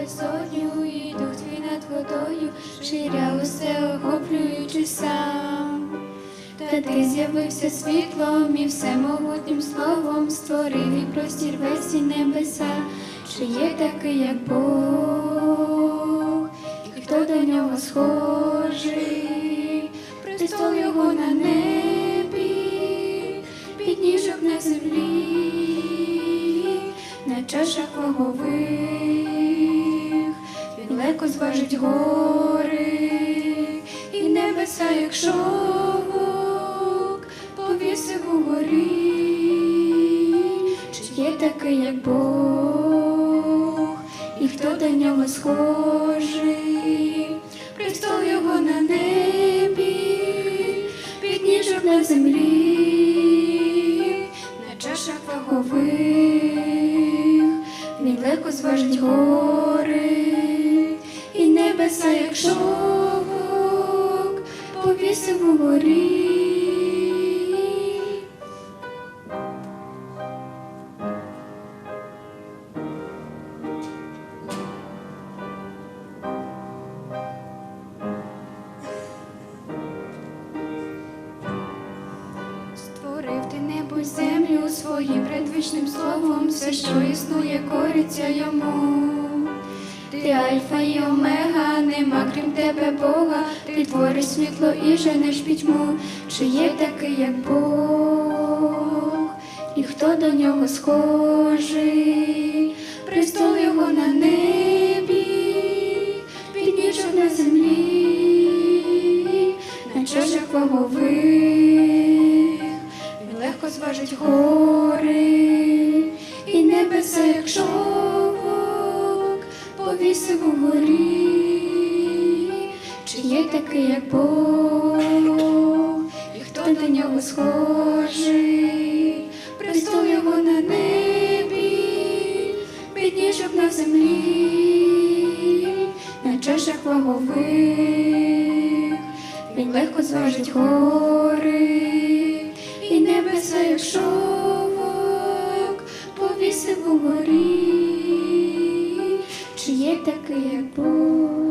безодню, і дух твій над водою, ширя усе охоплюючи сам. Та ти з'явився світлом і всемогутнім словом створив і простір весь і небеса, чи є такий, як Бог, і хто до нього схожий, престол його на небі, підніжок на землі, на чашах вагових, він легко зважить гори, і небеса, як шовок, повісив угорі, чи є такий, як Бог, і хто до нього схожий, престол його на небі, підніжок на землі, на чашах вагових, він легко зважить гори, небеса, як шовок, повісив. Створив ти небо землю своїм предвічним словом, все, що існує, кориться йому. Ти альфа і омега, нема крім тебе Бога, ти твориш світло і женеш пітьму, чи є такий, як Бог, і хто до нього схожий, престол його на небі, підніжок на землі, на чашах вагових, він легко зважить гори, повісив угорі, чи є такий, як Бог, і хто до нього схожий, престол його на небі, підніжок на землі, на чашах вагових, він легко зважить гори, і небеса, як шовк, є такий Бог.